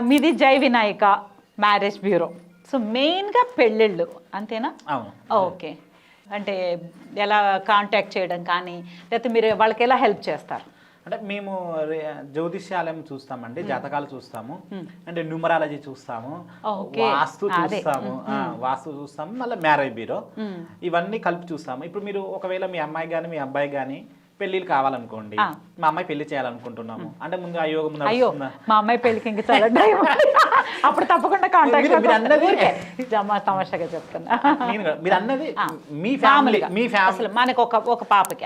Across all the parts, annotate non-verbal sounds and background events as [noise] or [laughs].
మీది జై Vinayaka marriage bureau. So మెయిన్గా పెళ్ళిళ్ళు అంతేనా? అవును. ఓకే. అంటే ఎలా కాంటాక్ట్ చేయడం కానీ లేకపోతే మీరు వాళ్ళకి ఎలా హెల్ప్ చేస్తారు? అంటే మేము జ్యోతిష్యాలయం చూస్తామండి జాతకాలు చూస్తాము. అంటే న్యూమరాలజీ చూస్తాము. ఓకే. వాస్తు. చూస్తాము. వాస్తు చూస్తాము మళ్ళీ మ్యారేజ్ బ్యూరో. ఇవన్నీ కలిపి చూస్తాము. ఇప్పుడు మీరు ఒకవేళ మీ అమ్మాయి కానీ మీ అబ్బాయి కానీ పెళ్ళిళ్ళు కావాలనుకోండి. మా అమ్మాయి పెళ్ళి చేయాలనుకుంటున్నాము అంటే ముందు ఆ యోగం అయ్యో నడుస్తుందా మా అమ్మాయి పెళ్ళికి ఇంక చాలా టైం అప్పుడు తప్పకుండా కాంటాక్ట్ తమాషాగా చెప్తున్నా. మీరు అన్నది. మీ ఫ్యామిలీ. మీ ఫ్యామిలీ మనకు ఒక ఒక పాపకి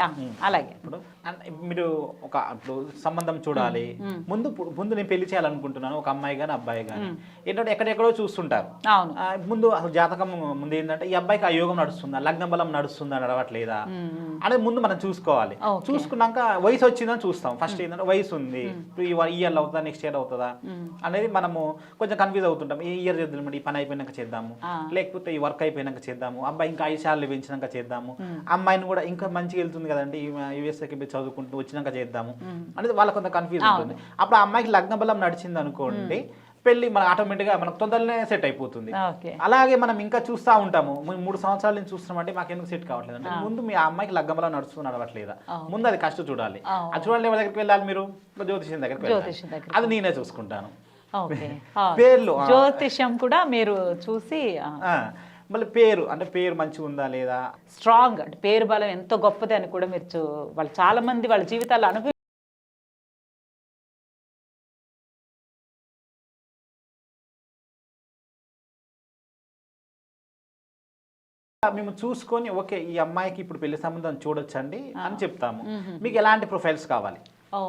అలాగే ఇప్పుడు మీరు ఒక ఇప్పుడు సంబంధం చూడాలి. ముందు ముందు నేను పెళ్ళి చేయాలనుకుంటున్నాను ఒక అమ్మాయి కానీ అబ్బాయి కానీ ఏంటంటే ఎక్కడెక్కడో చూస్తుంటారు. ముందు అసలు జాతకం ముందు ఏంటంటే ఈ అబ్బాయికి ఆ యోగం నడుస్తుందా లగ్న బలం నడుస్తుందా నడవట్లేదా అనేది ముందు మనం చూసుకోవాలి. చూసుకున్నాక వయసు వచ్చిందని చూస్తాం. ఫస్ట్ ఏంటంటే వయసు ఉంది. ఇప్పుడు ఈ ఇయర్ అవుతుందా నెక్స్ట్ ఇయర్ అవుతుందా? అనేది మనము కొంచెం కన్ఫ్యూజ్ అవుతుంటాం. ఈ ఇయర్ చేద్దాం ఈ పని అయిపోయినాక చేద్దాము. లేకపోతే ఈ వర్క్ అయిపోయినాక చేద్దాము. అబ్బాయి ఇంకా ఐదు సార్లు పెంచినాక చేద్దాము. అమ్మాయిని కూడా ఇంకా మంచిగా వెళ్తుంది కదండి. యూఎస్ఏకి చదువుకుంటూ వచ్చినాక చేద్దాము అనేది వాళ్ళకి కొంత కన్ఫ్యూజ్ ఉంటుంది. అప్పుడు ఆ అమ్మాయికి లగ్న బలం నడిచింది అనుకోండి పెళ్ళి మన ఆటోమేటిక్గా మనకు తొందరనే సెట్ అయిపోతుంది. అలాగే మనం ఇంకా చూస్తూ ఉంటాము. మూడు సంవత్సరాల నుంచి చూస్తున్నామంటే మాకు ఎందుకు సెట్ కావట్లేదు? అంటే ముందు మీ అమ్మాయికి లగ్గంలో నడుస్తూ నడవట్లేదా ముందు అది కష్టం చూడాలి. అది చూడండి ఎవరి దగ్గరికి వెళ్ళాలి మీరు? జ్యోతిష్యం దగ్గరికి వెళ్ళాలి. అది నేనే చూసుకుంటాను. [laughs] పేర్లు. జ్యోతిష్యం కూడా మీరు చూసి మళ్ళీ పేరు అంటే పేరు మంచిగా ఉందా లేదా? స్ట్రాంగ్ అంటే పేరు బలం ఎంతో గొప్పది అని కూడా మీరు వాళ్ళు చాలా మంది వాళ్ళ జీవితాలు అనుభవి మేము చూసుకొని ఓకే ఈ అమ్మాయికి ఇప్పుడు పెళ్ళి సంబంధం చూడొచ్చండి అని చెప్తాము. మీకు ఎలాంటి ప్రొఫైల్స్ కావాలి?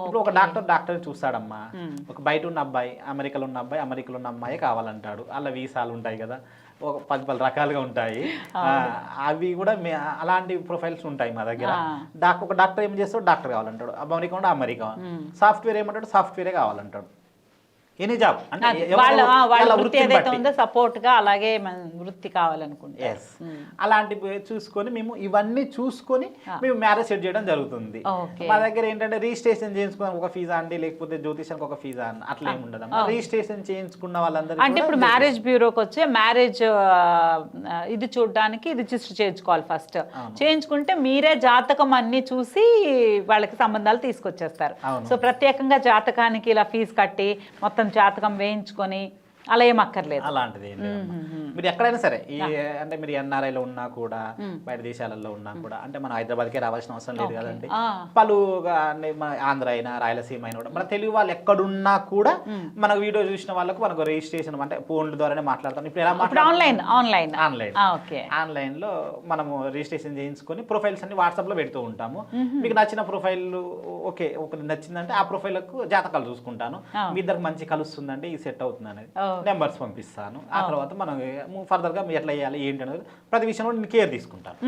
ఇప్పుడు ఒక డాక్టర్ డాక్టర్ చూస్తాడమ్మా. ఒక బయట ఉన్న అబ్బాయి అమెరికాలో ఉన్న అబ్బాయి అమెరికాలో ఉన్న అమ్మాయి కావాలంటాడు. అలా వీసాలు ఉంటాయి కదా. ఒక పది పది రకాలుగా ఉంటాయి. అవి కూడా అలాంటి ప్రొఫైల్స్ ఉంటాయి మా దగ్గర. ఆ. డాక్ ఒక డాక్టర్ ఏం చేస్తాడు? డాక్టర్ కావాలంటాడు. అమెరికా ఉంటే అమెరికా. సాఫ్ట్వేర్ ఏమంటాడు? సాఫ్ట్వేరే కావాలంటాడు. ఎనీ జాబ్ అంటే వాళ్ళ వృత్తి ఏదైతే. ఉందో సపోర్ట్గా అలాగే వృత్తి కావాలనుకుంటే ఎస్ అలాంటి చూసుకొని మేము ఇవన్నీ చూసుకొని మేము మ్యారేజ్ సెట్ చేయడం జరుగుతుంది. మా దగ్గర ఏంటంటే రిజిస్ట్రేషన్ చేయించుకోవడానికి ఒక ఫీజా అండి లేకపోతే జ్యోతిషానికి ఒక ఫీజా అని అట్లా ఏమి ఉండదు రిజిస్ట్రేషన్ చేయించుకున్న వాళ్ళందరూ అంటే ఇప్పుడు మ్యారేజ్ బ్యూరోకి వచ్చే మ్యారేజ్ ఇది చూడడానికి రిజిస్టర్ చేయించుకోవాలి ఫస్ట్ చేయించుకుంటే మీరే జాతకం అన్ని చూసి వాళ్ళకి సంబంధాలు తీసుకొచ్చేస్తారు. సో ప్రత్యేకంగా జాతకానికి ఇలా ఫీజు కట్టి మొత్తం జాతకం వేయించుకొని అలా ఏం అక్కర్లేదు. అలాంటిది ఏం లేదమ్మా. మీరు ఎక్కడైనా సరే ఈ అంటే మీరు ఎన్ఆర్ఐలో ఉన్నా కూడా బయట దేశాలలో ఉన్నా కూడా అంటే మన హైదరాబాద్కే రావాల్సిన అవసరం లేదు కదండి. పలుగా అంటే మన ఆంధ్ర అయినా రాయలసీమ అయినా కూడా మన తెలుగు వాళ్ళు ఎక్కడున్నా కూడా మనకు వీడియో చూసిన వాళ్ళకు మనకు రిజిస్ట్రేషన్ అంటే ఫోన్ల ద్వారానే మాట్లాడతాం. ఇప్పుడు ఎలా? Online online. ఆన్లైన్. ఓకే. ఆన్లైన్లో మనము రిజిస్ట్రేషన్ చేయించుకొని ప్రొఫైల్స్ అన్ని వాట్సాప్లో పెడుతూ ఉంటాము. మీకు నచ్చిన ప్రొఫైల్ ఓకే ఒకటి నచ్చిందంటే ఆ ప్రొఫైల్కు జాతకాలు చూసుకుంటాను. మీ ఇద్దరికి మంచి కలుస్తుందండి ఇది సెట్ అవుతుంది అనేది. నెంబర్స్ పంపిస్తాను. ఆ తర్వాత మనం ఫర్దర్గా ఎట్లా చేయాలి ఏంటి అనేది ప్రతి విషయంలో నేను కేర్ తీసుకుంటాను.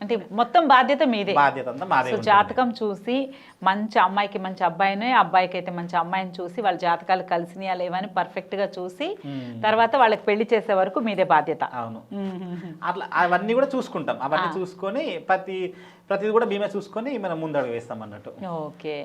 అంటే మొత్తం బాధ్యత మీదే. బాధ్యత అంతా మాదే సో. జాతకం చూసి మంచి అమ్మాయికి మంచి అబ్బాయిని అబ్బాయికి అయితే మంచి అమ్మాయిని చూసి వాళ్ళ జాతకాలు కలిసినాయా లేవని పర్ఫెక్ట్గా చూసి తర్వాత వాళ్ళకి పెళ్ళి చేసే వరకు మీదే బాధ్యత. అవును. అట్లా అవన్నీ కూడా చూసుకుంటాం. అవన్నీ చూసుకొని ప్రతి ప్రతిది కూడా మేమే చూసుకొని మనం ముందడుగు వేస్తాం అన్నట్టు. ఓకే.